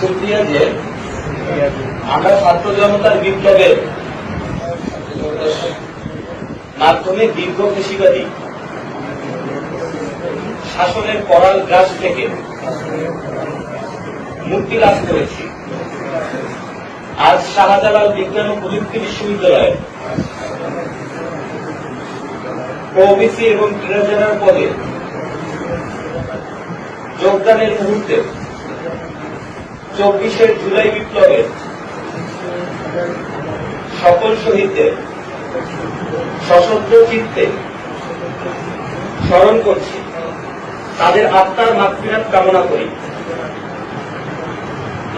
সুপ্রিয়া যে আমরা ছাত্র জনতার বিপ্লবের মাধ্যমে দীর্ঘ কৃষিবাদী শাসনের করাল গ্রাস থেকে মুক্তি লাভ করেছি। আজ শাহজালাল বিজ্ঞান ও প্রযুক্তি বিশ্ববিদ্যালয়ে ওবিসি এবং ট্রেজারার পদে যোগদানের মুহূর্তে চব্বিশের জুলাই বিপ্লবে সকল শহীদদের সশস্ত্র চিত্তে স্মরণ করছি। তাদের আত্মার মাতৃনাথ কামনা করি।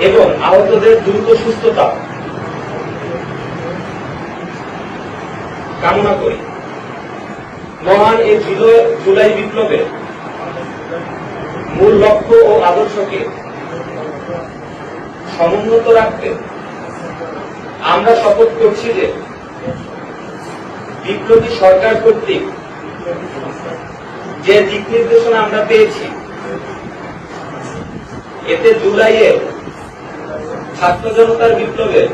এবং আহতদের দ্রুত সুস্থতা কামনা করি। মহান এই জুলাই বিপ্লবের মূল লক্ষ্য ও আদর্শকে সমুন্নত রাখতে আমরা শপথ করছি যে বিপ্লবী সরকার কর্তৃক যে দিক নির্দেশনা আমরা পেয়েছি, এতে জুলাইয়ে ছাত্র জনতার বিপ্লবের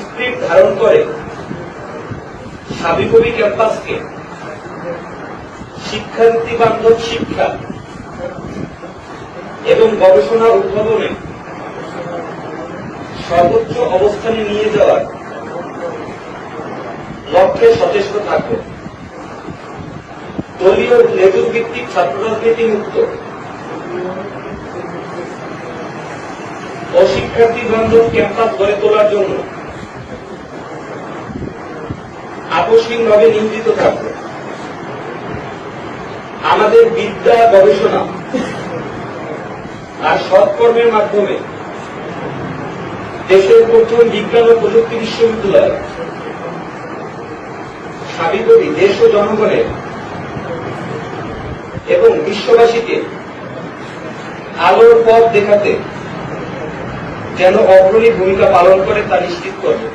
স্ক্রিপ্ট ধারণ করে সাবিকবি ক্যাম্পাসকে শিক্ষানীতি বান্ধব শিক্ষা এবং গবেষণা উদ্ভাবনে সর্বোচ্চ অবস্থানে নিয়ে যাওয়ার লক্ষ্যে সচেষ্ট থাকবে। দলীয় লেজুর ভিত্তিক ছাত্র রাজনীতি মুক্ত। ও শিক্ষার্থী বান্ধব ক্যাম্পাস গড়ে তোলার জন্য আকস্মিকভাবে নিয়োজিত থাকবে। আমাদের বিদ্যা গবেষণা আর সৎকর্মের মাধ্যমে দেশের প্রথম বিজ্ঞান ও প্রযুক্তি বিশ্ববিদ্যালয় সাবিকবি দেশ ও জনগণের এবং বিশ্ববাসীকে আলোর পথ দেখাতে যেন অগ্রণী ভূমিকা পালন করে তা নিশ্চিত করবে।